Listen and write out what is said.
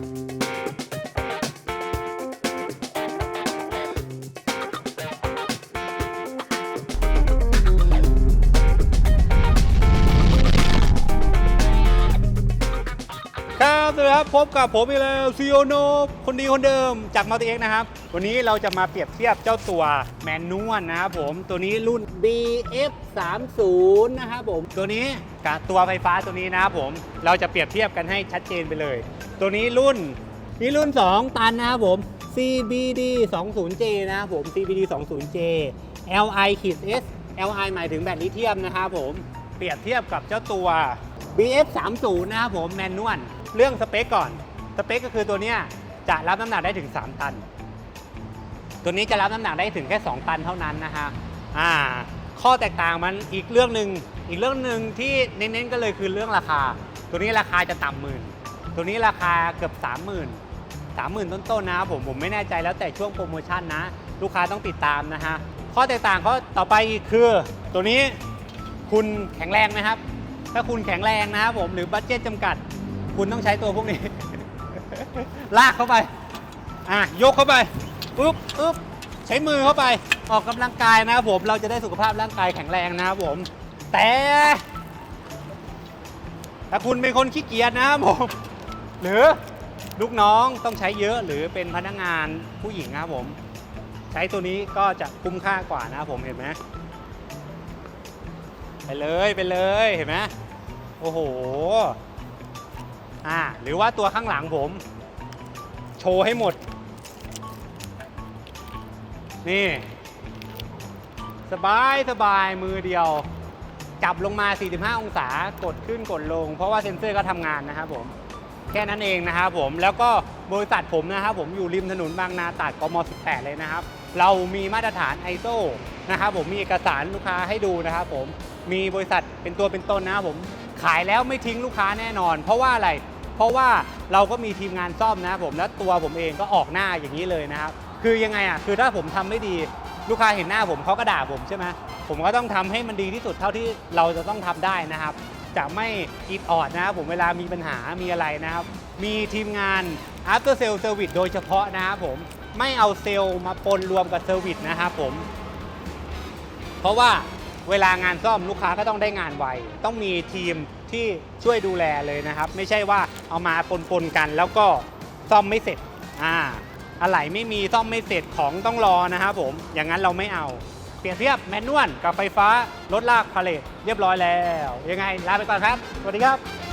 Thank you. ครับสวัสดีครับพบกับผมอีกแล้วซีโอโนคนดีคนเดิมจากมาติเอ็กนะครับ วันนี้เราจะมาเปรียบเทียบเจ้าตัวแมนนวลนะครับผมตัวนี้รุ่น BF 3 0นะครับผมตัวนี้กับตัวไฟฟ้าตัวนี้นะครับผมเราจะเปรียบเทียบกันให้ชัดเจนไปเลย ตัวนี้รุ่นนี่รุ่น 2 ตันนะครับผม CBD 20J นะครับผม CBD 20J Li ขีด S Li หมายถึงแบตลิเธียมนะครับผมเปรียบเทียบกับเจ้าตัว BF 3 0นะครับผมแมนนวล เรื่องสเปคก่อน สเปคก็คือตัวเนี้ยจะรับน้ำหนักได้ถึง 3 ตัน ตัวนี้จะรับน้ำหนักได้ถึงแค่ 2 ตันเท่านั้นนะฮะอ่าข้อแตกต่างมันอีกเรื่องหนึ่งอีกเรื่องหนึ่งที่เน้นๆก็เลยคือเรื่องราคา ตัวนี้ราคาจะต่ำหมื่น ตัวนี้ราคาเกือบ 3 0 0 0 0 3 0,000ต้นๆนะผมผมไม่แน่ใจแล้วแต่ช่วงโปรโมชั่นนะ ลูกค้าต้องติดตามนะฮะข้อแตกต่างข้อต่อไปคือตัวนี้คุณแข็งแรงไหมครับ ถ้าคุณแข็งแรงนะครับผมหรือบัตเจ็ตจำกัด คุณต้องใช้ตัวพวกนี้ ลากเข้าไป อะ ยกเข้าไปปึ๊บปึ๊บใช้มือเข้าไป ออกกำลังกายนะครับผม เราจะได้สุขภาพร่างกายแข็งแรงนะครับผม แต่ถ้าคุณเป็นคนขี้เกียจนะครับผม หรือลูกน้องต้องใช้เยอะหรือเป็นพนักงานผู้หญิงนะครับผม ใช้ตัวนี้ก็จะคุ้มค่ากว่านะครับผมเห็นไหมไปเลยไปเลยเห็นไหมโอ้โห อ่าหรือว่าตัวข้างหลังผม โชว์ให้หมด นี่ สบายสบายมือเดียว จับลงมา 45 องศากดขึ้นกดลง เพราะว่าเซ็นเซอร์ก็ทำงานนะครับผมแค่นั้นเองนะครับผมแล้วก็บริษัทผมนะครับผมอยู่ริมถนนบางนาตราดกม 18 เลยนะครับ เรามีมาตรฐาน ISO นะครับผมมีเอกสารลูกค้าให้ดูนะครับผมมีบริษัทเป็นตัวเป็นตนนะครับผม ขายแล้วไม่ทิ้งลูกค้าแน่นอน เพราะว่าอะไร เพราะว่าเราก็มีทีมงานซ่อมนะผมและตัวผมเองก็ออกหน้าอย่างนี้เลยนะครับคือยังไงอะคือถ้าผมทำไม่ดีลูกค้าเห็นหน้าผมเขาก็ด่าผมใช่ไหมผมก็ต้องทำให้มันดีที่สุดเท่าที่เราจะต้องทำได้นะครับ จะไม่อิดออดนะครับผมเวลามีปัญหามีอะไรนะครับ มีทีมงาน after sale service โดยเฉพาะนะครับผมไม่เอาเซลล์มาปนรวมกับเซอร์วิสนะครับผม เพราะว่า เวลางานซ่อมลูกค้าก็ต้องได้งานไว ต้องมีทีมที่ช่วยดูแลเลยนะครับ ไม่ใช่ว่าเอามาปนๆกัน แล้วก็ซ่อมไม่เสร็จอ่าอะไหล่ไม่มีซ่อมไม่เสร็จของต้องรอนะครับผมอย่างนั้นเราไม่เอา เปรียบเทียบแมนนวลกับไฟฟ้ารถลากพาเลทเรียบร้อยแล้ว ยังไงลาไปก่อนครับ สวัสดีครับ